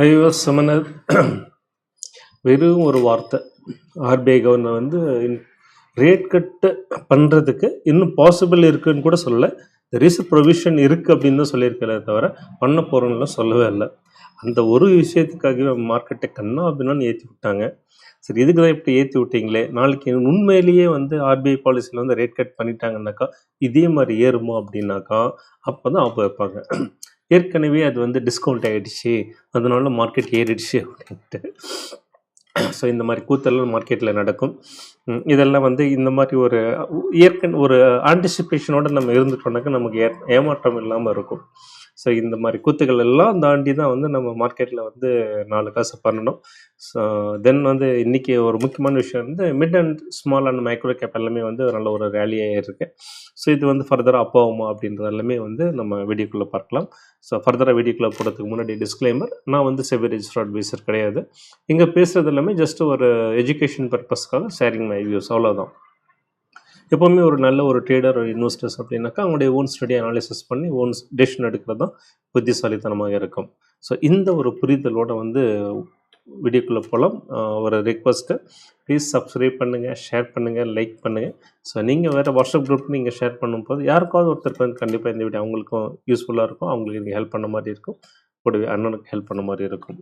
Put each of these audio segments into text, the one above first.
ஐயோ சமணர் வெறும் ஒரு வார்த்தை. ஆர்பிஐ கவர்னர் வந்து ரேட் கட்டு பண்ணுறதுக்கு இன்னும் பாசிபிள் இருக்குன்னு கூட சொல்லலை. ரிஸ் ப்ரொவிஷன் இருக்குது அப்படின்னு தான் சொல்லியிருக்கல தவிர பண்ண போகிறோம்லாம் சொல்லவே இல்லை. அந்த ஒரு விஷயத்துக்காகவே மார்க்கெட்டை கண்ணா அப்படின்னு ஏற்றி விட்டாங்க. சரி இதுக்கு தான் இப்படி ஏற்றி விட்டீங்களே? நாளைக்கு உண்மையிலேயே வந்து ஆர்பிஐ பாலிசியில் வந்து ரேட் கட் பண்ணிட்டாங்கன்னாக்கா இதே மாதிரி ஏறுமோ அப்படின்னாக்கா அப்போ தான் அப்போ வைப்பாங்க. ஏற்கனவே அது வந்து டிஸ்கவுண்ட் ஆகிடுச்சு அதனால மார்க்கெட் ஏறிடுச்சு அப்படின்ட்டு. ஸோ இந்த மாதிரி கூத்தெல்லாம் மார்க்கெட்டில் நடக்கும். இதெல்லாம் வந்து இந்த மாதிரி ஒரு இயற்கை ஒரு ஆன்டிசிபேஷனோட நம்ம இருந்துட்டோம்னாக்க நமக்கு ஏ ஏமாற்றம் இல்லாமல் இருக்கும். ஸோ இந்த மாதிரி கூத்துகள் எல்லாம் தாண்டி தான் வந்து நம்ம மார்க்கெட்டில் வந்து நாலு காசு பண்ணணும். ஸோ தென் வந்து இன்றைக்கி ஒரு முக்கியமான விஷயம் வந்து mid and small and micro cap எல்லாமே வந்து நல்ல ஒரு ரேலியாக இருக்குது ஸோ இது வந்து ஃபர்தராக அப் ஆகுமா அப்படின்றது எல்லாமே வந்து நம்ம வீடியோக்குள்ளே பார்க்கலாம். ஸோ ஃபர்தராக வீடியோக்குள்ளே போகிறதுக்கு முன்னாடி டிஸ்க்ளைமர் நான் வந்து செவி ரெஜிஸ்டர் அட்வைசர் கிடையாது. இங்கே பேசுகிறது எல்லாமே ஜஸ்ட் ஒரு எஜுகேஷன் பர்பஸ்க்காக ஷேரிங் மை வியூஸ் அவ்வளோதான் எப்போவுமே ஒரு நல்ல ஒரு ட்ரேடர் ஒரு இன்வெஸ்டர்ஸ் அப்படின்னாக்கா அவங்களுடைய ஓன் ஸ்டடி அனாலிசிஸ் பண்ணி ஓன் டெசிஷன் எடுக்கிறது தான் புத்திசாலித்தனமாக இருக்கும். ஸோ இந்த ஒரு புரிதலோட வந்து வீடியோக்குள்ளே போகலாம் ஒரு ரெக்வஸ்ட்டு ப்ளீஸ் சப்ஸ்கிரைப் பண்ணுங்கள் ஷேர் பண்ணுங்கள் லைக் பண்ணுங்கள் ஸோ நீங்கள் வேறு வாட்ஸ்அப் குரூப் நீங்கள் ஷேர் பண்ணும்போது யாருக்காவது ஒருத்தருக்கு வந்து கண்டிப்பாக இந்த வீடியோ அவங்களுக்கும் யூஸ்ஃபுல்லாக இருக்கும். அவங்களுக்கு நீங்கள் ஹெல்ப் பண்ண மாதிரி இருக்கும். கூடவே அண்ணனுக்கு ஹெல்ப் பண்ண மாதிரி இருக்கும்.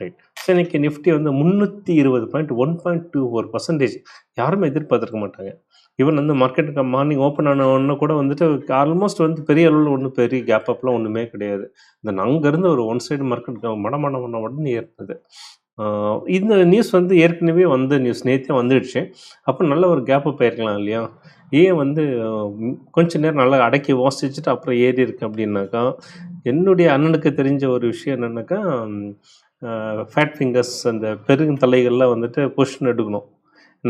ரைட் ஸோ இன்றைக்கி நிஃப்டி வந்து முந்நூற்றி இருபது பாயிண்ட் ஒன் பாயிண்ட் டூ ஒரு பர்சன்டேஜ் யாருமே எதிர்பார்த்துருக்க மாட்டாங்க. ஈவன் வந்து மார்க்கெட்டுக்கு மார்னிங் ஓப்பன் ஆன உடனே கூட வந்துட்டு ஆல்மோஸ்ட் வந்து பெரிய அளவில் ஒன்றும் பெரிய கேப் அப்லாம் ஒன்றுமே கிடையாது. இந்த அங்கேருந்து ஒரு ஒன் சைடு மார்க்கெட் மட மட மட உடனே ஏற்பது இந்த நியூஸ் வந்து ஏற்கனவே வந்த நியூஸ் நேற்றே வந்துடுச்சு. அப்போ நல்ல ஒரு கேப் போயிருக்கலாம் இல்லையா? ஏன் வந்து கொஞ்சம் கொஞ்ச நேரம் நல்லா அடக்கி வாசிச்சுட்டு அப்புறம் ஏறி இருக்கு அப்படின்னாக்கா என்னுடைய அண்ணனுக்கு தெரிஞ்ச ஒரு விஷயம் என்னென்னாக்கா ஃபேட் ஃபிங்கர்ஸ் அந்த பெருந்தலைகள்லாம் வந்துட்டு பொசிஷன் எடுக்கணும்.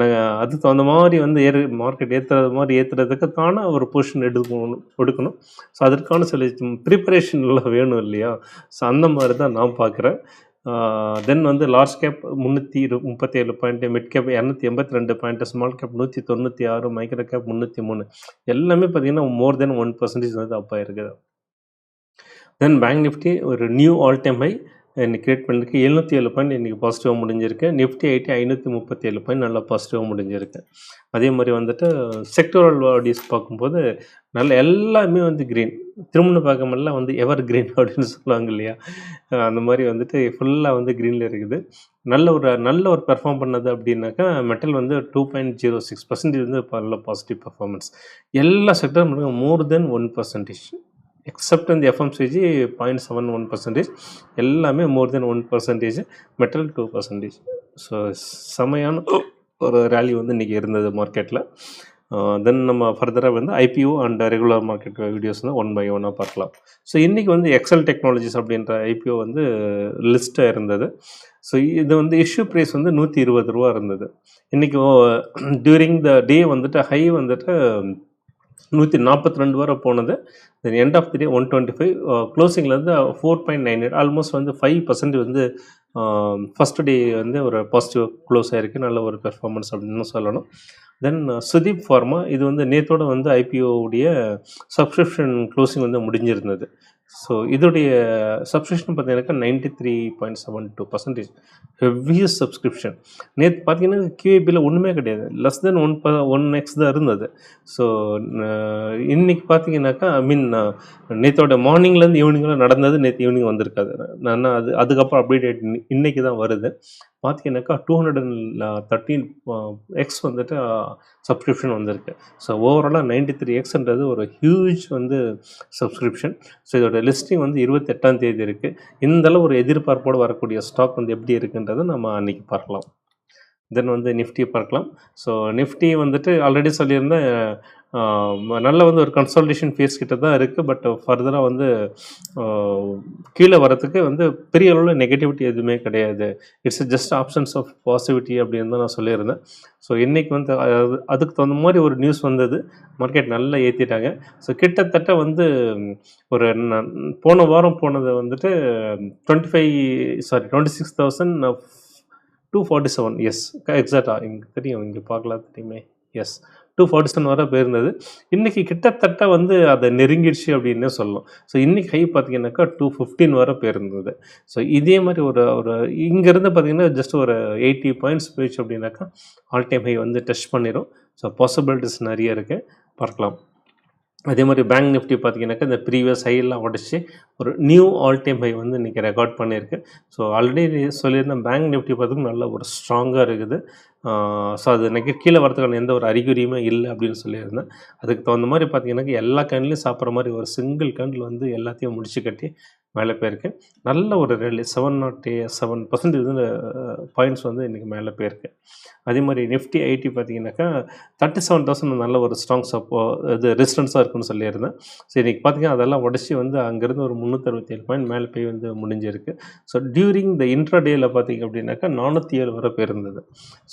நாங்கள் அதுக்கு தகுந்த மாதிரி வந்து ஏறு மார்க்கெட் ஏற்றுறது மாதிரி ஏற்றுறதுக்கு தானே ஒரு பொசிஷன் எடுக்கணும் எடுக்கணும். ஸோ அதற்கான சில ப்ரிப்பரேஷன்லாம் வேணும் இல்லையா? ஸோ அந்த மாதிரி தான் நான் பார்க்குறேன் தென் வந்து லார்ஜ் கேப் முந்நூற்றி இரு முப்பத்தேழு பாயிண்ட்டு மிட் கேப் இரநூத்தி எண்பத்தி ரெண்டு பாயிண்ட்டு ஸ்மால் கேப் நூற்றி தொண்ணூற்றி ஆறு மைக்ரோ கேப் முந்நூற்றி மூணு. எல்லாமே பார்த்தீங்கன்னா மோர் தென் ஒன் பர்சன்டேஜ் வந்து அப் ஆயிருக்குது. தென் பேங்க் நிஃப்டி ஒரு நியூ ஆல் டைம் ஹை இன்னைக்கு கிரியேட் பண்ணிருக்கு எழுநூற்றி ஏழு பாயிண்ட் இன்றைக்கி பாசிட்டிவாக முடிஞ்சிருக்கு. நிஃப்டி ஐடி ஐநூற்றி முப்பத்தி ஏழு பாயிண்ட் நல்லா பாசிட்டிவாக முடிஞ்சிருக்கு. அதே மாதிரி வந்துட்டு செக்டோரல் ஆடியன்ஸ் பார்க்கும்போது நல்ல எல்லாமே வந்து க்ரீன் திருமண பார்க்கமெல்லாம் வந்து எவர் க்ரீன் அப்படின்னு சொல்லுவாங்க இல்லையா? அந்த மாதிரி வந்துட்டு ஃபுல்லாக வந்து க்ரீனில் இருக்குது. நல்ல ஒரு நல்ல ஒரு பெர்ஃபார்ம் பண்ணது அப்படின்னாக்கா மெட்டல் வந்து two point zero six percentage வந்து நல்ல பாசிட்டிவ் பர்ஃபார்மன்ஸ் எல்லா செக்டரும் more then one percentage except இந்த FMCG point seven one percentage எல்லாமே more then one percentage metal two percentage so செமையான ஒரு ரேலி வந்து இன்றைக்கி இருந்தது மார்க்கெட்டில் தென் நம்ம ஃபர்தராக வந்து IPO and regular market videos வந்து ஒன் பை ஒன்னாக பார்க்கலாம். ஸோ இன்றைக்கி வந்து எக்ஸல் டெக்னாலஜிஸ் அப்படின்ற ஐபிஓ வந்து லிஸ்ட்டாக இருந்தது. ஸோ இது வந்து இஷ்யூ ப்ரைஸ் வந்து நூற்றி இருபது ரூபா இருந்தது. இன்றைக்கி டியூரிங் த டே வந்துட்டு ஹை வந்துட்டு நூற்றி நாற்பத்தி ரெண்டு வரை போனது. Then end of the day one twenty five க்ளோசிங்லேருந்து four point nine eight almost வந்து ஃபைவ் பர்சன்ட் வந்து um, ஃபஸ்ட் டே வந்து ஒரு பாசிட்டிவ் க்ளோஸ் ஆகிருக்கு நல்ல ஒரு பெர்ஃபார்மன்ஸ் அப்படின்னு சொல்லணும். தென் சுதீப் ஃபார்மா இது வந்து நேத்தோட வந்து ஐபிஓவுடைய உடைய சப்ஸ்கிரிப்ஷன் க்ளோசிங் வந்து முடிஞ்சிருந்தது. ஸோ இதோடைய சப்ஸ்கிரிப்ஷன் பார்த்தீங்கன்னாக்கா ninety three point seven two percentage heaviest subscription நேற்று பார்த்தீங்கன்னா கியூஏபியில் ஒன்றுமே கிடையாது. லெஸ் தென் ஒன் ப ஒன் எக்ஸ் தான் இருந்தது. ஸோ இன்னைக்கு பார்த்தீங்கன்னாக்கா ஐ மீன் நேற்றோட மார்னிங்லேருந்து ஈவினிங்கில் நடந்தது நேற்று ஈவினிங் வந்திருக்காது. நான் அது அதுக்கப்புறம் அப்டேட் இன்னைக்கு தான் வருது. பார்த்தீங்கன்னாக்கா two hundred and thirteen X வந்துட்டு சப்ஸ்கிரிப்ஷன் வந்திருக்கு. ஸோ ஓவராலாக நைன்டி த்ரீ எக்ஸ்ன்றது ஒரு ஹியூஜ் வந்து சப்ஸ்கிரிப்ஷன் ஸோ இதோட லிஸ்டிங் வந்து இருபத்தெட்டாம் தேதி இருக்குது இந்த அளவு ஒரு எதிர்பார்ப்போடு வரக்கூடிய ஸ்டாக் வந்து எப்படி இருக்குன்றதை நம்ம அன்றைக்கி பார்க்கலாம். தென் வந்து நிஃப்டியை பார்க்கலாம். ஸோ நிஃப்டி வந்துட்டு ஆல்ரெடி சொல்லியிருந்தேன் நல்ல வந்து ஒரு கன்சல்டேஷன் ஃபேஸ் கிட்ட தான் இருக்குது பட் ஃபர்தராக வந்து கீழே வரத்துக்கு வந்து பெரிய அளவில் நெகட்டிவிட்டி எதுவுமே கிடையாது. It's just options of positivity அப்படின்னு தான் நான் சொல்லியிருந்தேன். ஸோ இன்றைக்கி வந்து அது- அதுக்கு தகுந்த மாதிரி ஒரு நியூஸ் வந்தது. மார்க்கெட் நல்லா ஏற்றிட்டாங்க ஸோ கிட்டத்தட்ட வந்து ஒரு போன வாரம் போனது வந்துட்டு twenty five sorry twenty six thousand two forty seven yes எக்ஸாக்டாக இங்கே தெரியும் இங்கே பார்க்கலாம் தெரியுமே. எஸ் டூ ஃபார்ட்டி செவன் வரை போயிருந்தது இன்றைக்கி கிட்டத்தட்ட வந்து அதை நெருங்கிடுச்சு அப்படின்னே சொல்லலாம். ஸோ இன்றைக்கி ஹை பார்த்தீங்கன்னாக்கா டூ ஃபிஃப்டீன் வரை போயிருந்தது ஸோ இதே மாதிரி ஒரு ஒரு இங்கேருந்து பார்த்தீங்கன்னா ஜஸ்ட் ஒரு எயிட்டி பாயிண்ட்ஸ் போயிடுச்சு அப்படின்னாக்கா ஆல் டைம் ஹை வந்து டச் பண்ணிடும் ஸோ பாசிபிலிட்டிஸ் நிறைய இருக்குது பார்க்கலாம். அதே மாதிரி பேங்க் நிஃப்டி பார்த்தீங்கன்னாக்கா இந்த ப்ரீவியஸ் ஹையெல்லாம் உடச்சி ஒரு நியூ ஆல் டைம் ஹை வந்து இன்றைக்கி ரெக்கார்ட் பண்ணியிருக்கு. ஸோ ஆல்ரெடி சொல்லியிருந்தேன் பேங்க் நிஃப்டி பார்த்துக்கு நல்ல ஒரு ஸ்ட்ராங்காக இருக்குது. ஸோ அது எனக்கு கீழே வரதுக்கான எந்த ஒரு அறிகுறியுமே இல்லை அப்படின்னு சொல்லியிருந்தேன். அதுக்கு தகுந்த மாதிரி பார்த்தீங்கன்னாக்கா எல்லா கேண்ட்லையும் சாப்பிட்ற மாதிரி ஒரு சிங்கிள் கண்டில் வந்து எல்லாத்தையும் முடிச்சு கட்டி மேலே போயிருக்கு. நல்ல ஒரு rally seven nought seven percentage வந்து பாயிண்ட்ஸ் வந்து இன்றைக்கி மேலே போயிருக்கு. அதே மாதிரி நிஃப்டி ஐடி பார்த்தீங்கன்னாக்கா தேர்ட்டி செவன் தௌசண்ட் நல்ல ஒரு ஸ்ட்ராங் சப்போ இது ரெசிஸ்டன்ஸாக இருக்குன்னு சொல்லியிருந்தேன். சரி இன்றைக்கி பார்த்தீங்கன்னா அதெல்லாம் உடச்சி வந்து அங்கேருந்து ஒரு முந்நூற்றறுபத்தேழு பாயிண்ட் மேலே போய் வந்து முடிஞ்சிருக்கு. ஸோ டியூரிங் த இன்ட்ரா டேயில் பார்த்தீங்க அப்படின்னாக்கா நானூற்றி ஏழு வரை போயிருந்தது.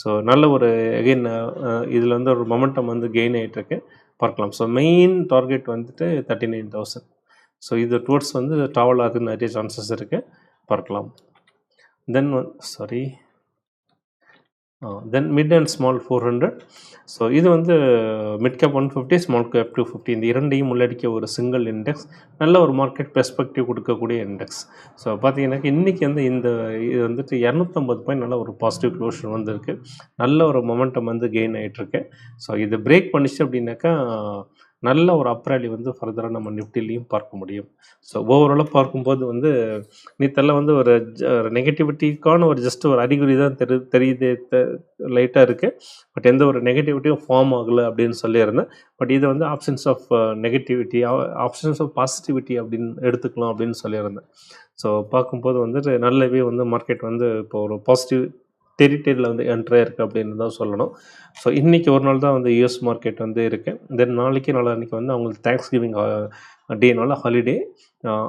ஸோ நல்ல ஒரு எகெயின் இதில் வந்து ஒரு மொமெண்டம் வந்து கெயின் ஆகிட்டுருக்கு பார்க்கலாம். ஸோ மெயின் டார்கெட் வந்துட்டு தேர்ட்டி நைன் தௌசண்ட் ஸோ இது டுவர்ட்ஸ் வந்து ட்ராவல் ஆகுது நிறைய சான்சஸ் இருக்குது பார்க்கலாம். Then sorry then mid and small four hundred so இது வந்து mid cap one fifty small cap two fifty இந்த இரண்டையும் உள்ளடக்கிய ஒரு சிங்கிள் இண்டெக்ஸ் நல்ல ஒரு மார்க்கெட் பெர்ஸ்பெக்டிவ் கொடுக்கக்கூடிய இண்டெக்ஸ் ஸோ பார்த்தீங்கன்னாக்கா இன்றைக்கி வந்து இந்த இது வந்துட்டு இரநூத்தம்பது பாயிண்ட் நல்ல ஒரு பாசிட்டிவ் க்ளோஷர் வந்திருக்கு. நல்ல ஒரு மொமெண்டம் வந்து கெயின் ஆகிட்டுருக்கு ஸோ இது பிரேக் பண்ணிச்சு அப்படின்னாக்கா நல்ல ஒரு அப்ராலி வந்து ஃபர்தராக நம்ம நிஃப்டிலையும் பார்க்க முடியும். ஸோ ஓவராலாக பார்க்கும்போது வந்து நீத்தெல்லாம் வந்து ஒரு நெகட்டிவிட்டிக்கான ஒரு ஜஸ்ட் ஒரு அறிகுறி தான் தெரி தெரியுது லைட்டாக இருக்குது பட் எந்த ஒரு நெகட்டிவிட்டியும் ஃபார்ம் ஆகலை அப்படின்னு சொல்லியிருந்தேன். பட் இதை வந்து options of negativity options of positivity அப்படின்னு எடுத்துக்கலாம் அப்படின்னு சொல்லியிருந்தேன். ஸோ பார்க்கும்போது வந்துட்டு நல்லாவே வந்து மார்க்கெட் வந்து இப்போ ஒரு பாசிட்டிவ் டெரிட்டரியில் வந்து என்ட்ரே இருக்குது அப்படின்னு தான் சொல்லணும். ஸோ இன்றைக்கி ஒரு நாள் தான் வந்து யூஎஸ் மார்க்கெட் வந்து இருக்குது தென் நாளைக்கு நாளான்னைக்கு வந்து அவங்களுக்கு தேங்க்ஸ் கிவிங் டேனால ஹாலிடே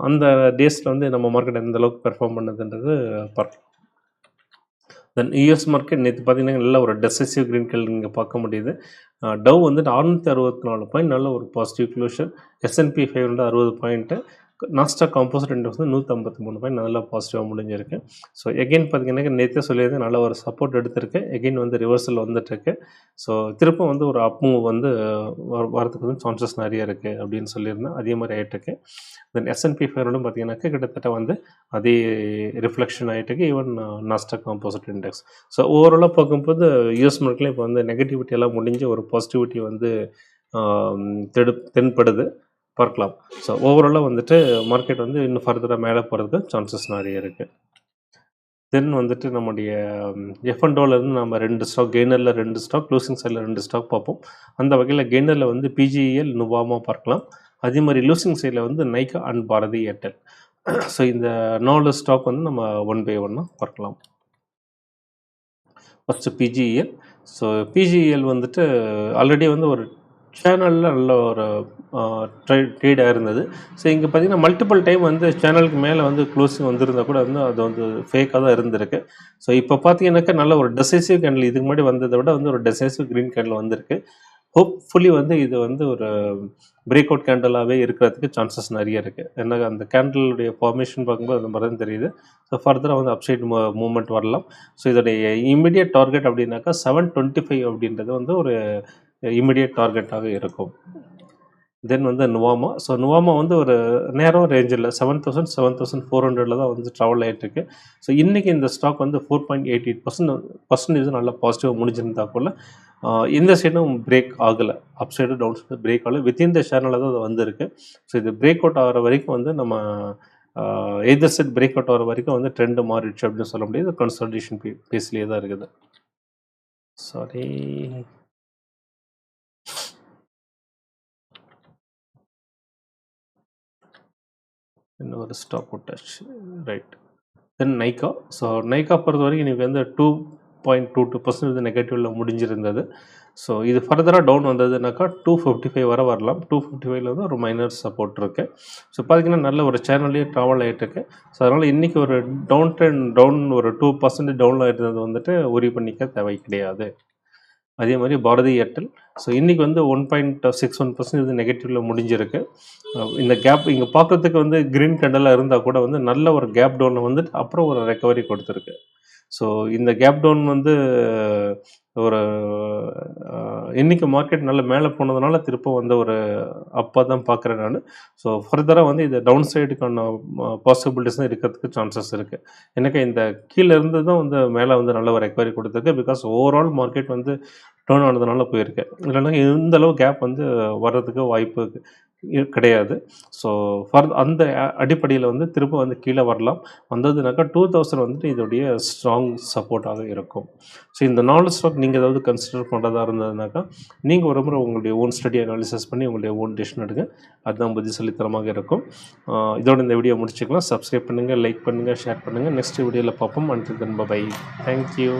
அந்த டேஸில் வந்து நம்ம மார்க்கெட் எந்த அளவுக்கு பெர்ஃபார்ம் பண்ணுதுன்றது பார்க்கலாம். தென் யூஎஸ் மார்க்கெட் நேற்று பார்த்தீங்கன்னா நல்ல ஒரு டெசசிவ் க்ரீன் கலர் இங்கே பார்க்க முடியுது. Uh, டவ் வந்துட்டு அறுநூற்றி அறுபத்தி நாலு பாயிண்ட் நல்ல ஒரு positive closure S and P five hundred அறுபது பாயிண்ட்டு நாஸ்டா காம்போசிட் இண்டெக்ஸ் வந்து நூற்றம்பத்தி மூணு பாயிண்ட் நல்லா பாசிட்டிவாக முடிஞ்சிருக்கு. ஸோ எகெயின் பார்த்தீங்கன்னா நேற்றே சொல்லியிருந்தேன் நல்ல ஒரு சப்போர்ட் எடுத்திருக்கு. எகெயின் வந்து ரிவர்சல் வந்துட்டுருக்கு. ஸோ திருப்பம் வந்து ஒரு அப் மூவ் வந்து வரதுக்கு வந்து சான்சஸ் நிறைய இருக்குது அப்படின்னு சொல்லியிருந்தேன். அதே மாதிரி ஆகிட்டுருக்கு தென் எஸ்என்பி ஃபைவரும் பார்த்தீங்கன்னாக்கா கிட்டத்தட்ட வந்து அதே ரிஃப்ளெக்ஷன் ஆகிட்டுருக்கு even Nasdaq composite index so ஓவராலாக பார்க்கும்போது யூஎஸ் மார்க்கில் இப்போ வந்து நெகட்டிவிட்டி எல்லாம் முடிஞ்சு ஒரு பாசிட்டிவிட்டி வந்து தெடு தென்படுது. பார்க்கலாம் ஸோ ஓவராலாக வந்துட்டு மார்க்கெட் வந்து இன்னும் ஃபர்தராக மேலே போகிறதுக்கு சான்சஸ் நிறைய இருக்குது தென் வந்துட்டு நம்முடைய எஃப்என்டோலேருந்து நம்ம ரெண்டு ஸ்டாக் கெய்னரில் ரெண்டு ஸ்டாக் லூசிங் சைடில் ரெண்டு ஸ்டாக் பார்ப்போம். அந்த வகையில் கெய்னரில் வந்து பிஜிஎல் நுவாமா பார்க்கலாம். அதே மாதிரி லூசிங் சைடில் வந்து Nykaa and Bharti Airtel so இந்த நாலு ஸ்டாக் வந்து நம்ம ஒன் பை ஒன்னாக பார்க்கலாம். ஃபஸ்ட்டு பிஜிஎல் ஸோ பிஜிஎல் வந்துட்டு ஆல்ரெடி வந்து ஒரு சேனலில் நல்ல ஒரு ட்ரை ட்ரேடாக இருந்தது. ஸோ இங்கே பார்த்தீங்கன்னா மல்டிபிள் டைம் வந்து சேனலுக்கு மேலே வந்து க்ளோசிங் வந்திருந்தால் கூட வந்து அது வந்து ஃபேக்காக தான் இருந்திருக்கு. ஸோ இப்போ பார்த்தீங்கன்னாக்கா நல்ல ஒரு டெசைசிவ் கேண்டில் இதுக்கு முன்னாடி வந்ததை விட வந்து ஒரு டெசைசிவ் க்ரீன் கேண்டில் வந்திருக்கு. ஹோப்ஃபுல்லி வந்து இது வந்து ஒரு பிரேக் அவுட் கேண்டலாகவே இருக்கிறதுக்கு சான்சஸ் நிறைய இருக்குது ஏன்னா அந்த கேண்டலுடைய ஃபார்மேஷன் பார்க்கும்போது அந்த மாதிரி தான் தெரியுது ஸோ ஃபர்தராக வந்து அப்சைட் மூ மூமெண்ட் வரலாம். ஸோ இதோடைய இமீடியட் டார்கெட் அப்படின்னாக்கா செவன் டுவெண்ட்டி ஃபைவ் அப்படின்றது வந்து ஒரு இமிடியட் டார்கெட்டாக இருக்கும். தென் வந்து நுவாமா ஸோ நுவாமா வந்து ஒரு நேரம் ரேஞ்சில் seven thousand seven thousand four ஹண்ட்ரடில் தான் வந்து ட்ராவல் ஆகிட்டுருக்கு ஸோ இன்றைக்கி இந்த ஸ்டாக் வந்து four point eight eight percent percentage நல்லா பாசிட்டிவாக முடிஞ்சிருந்தா போல் இந்த சைடும் பிரேக் ஆகலை. Up side down side break ஆகலை. வித்தின் த சேனலில் தான் அது வந்திருக்கு. ஸோ இது பிரேக் அவுட் ஆகிற வரைக்கும் வந்து நம்ம எதர் செட் பிரேக் அவுட் ஆகிற வரைக்கும் வந்து ட்ரெண்டு மாறிடுச்சு அப்படின்னு சொல்ல முடியாது. கன்சல்டேஷன் பே பேஸ்லேயே தான் இருக்குது. சாரி இன்னும் ஒரு ஸ்டாப் விட்டாச்சு right then Nykaa so Nykaa பொறுத்த வரைக்கும் இன்றைக்கி வந்து two point two two percent நெகட்டிவில் முடிஞ்சிருந்தது. ஸோ இது ஃபர்தராக டவுன் வந்ததுனாக்கா டூ ஃபிஃப்டி ஃபைவ் வர வரலாம். டூ ஃபிஃப்டி ஃபைவ்ல வந்து ஒரு மைனர் சப்போர்ட் இருக்குது ஸோ பார்த்தீங்கன்னா நல்ல ஒரு சேனல்லையே ட்ராவல் ஆகிட்டுருக்கு ஸோ அதனால் இன்றைக்கி ஒரு டவுன் ட்ரெண்ட் டவுன் ஒரு டூ பர்சன்ட் டவுன் ஆகிட்டு வந்துட்டு உரி பண்ணிக்க தேவை கிடையாது. அதே மாதிரி பாரதி ஏர்டெல் ஸோ இன்றைக்கி வந்து one point six one percent இது நெகட்டிவில் முடிஞ்சிருக்கு. Uh, இந்த கேப் இங்கே பார்க்குறதுக்கு வந்து க்ரீன் கண்டலாக இருந்தால் கூட வந்து நல்ல ஒரு கேப் டவுனில் வந்துட்டு அப்புறம் ஒரு ரெக்கவரி கொடுத்துருக்கு. ஸோ இந்த கேப் டவுன் வந்து ஒரு இன்றைக்கி இன்னைக்கு மார்க்கெட் நல்ல மேலே போனதுனால திரும்ப வந்து ஒரு அப்பா தான் பார்க்குறேன் நான் ஸோ ஃபர்தராக வந்து இது டவுன் சைடுக்கான பாசிபிலிட்டிஸ் தான் இருக்கிறதுக்கு சான்சஸ் இருக்குது எனக்கு இந்த கீழே இருந்து தான் வந்து மேலே வந்து நல்ல ஒரு ரெக்வரி கொடுத்துருக்கு. பிகாஸ் ஓவரால் மார்க்கெட் வந்து டேர்ன் ஆனதுனால போயிருக்கு. இல்லைன்னா இந்த அளவு கேப் வந்து வர்றதுக்கு வாய்ப்பு இருக்குது கிடையாது. ஸோ ஃபர் அந்த அடிப்படையில் வந்து திரும்ப வந்து கீழே வரலாம். வந்ததுனாக்கா டூ தௌசண்ட் வந்துட்டு இதோடைய ஸ்ட்ராங் சப்போர்ட்டாக இருக்கும். ஸோ இந்த நாலு ஸ்டாக் நீங்கள் ஏதாவது கன்சிடர் பண்ணுறதா இருந்ததுனாக்கா நீங்கள் ஒரு முறை உங்களுடைய ஓன் ஸ்டடி அனாலிசிஸ் பண்ணி உங்களுடைய ஓன் டெசிஷன் எடுங்க. அதுதான் புத்திசாலித்தனமாக இருக்கும். இதோட இந்த வீடியோ முடிச்சுக்கலாம். சப்ஸ்கிரைப் பண்ணுங்கள் லைக் பண்ணுங்கள் ஷேர் பண்ணுங்கள் நெக்ஸ்ட் வீடியோவில் பார்ப்போம். And then by thank you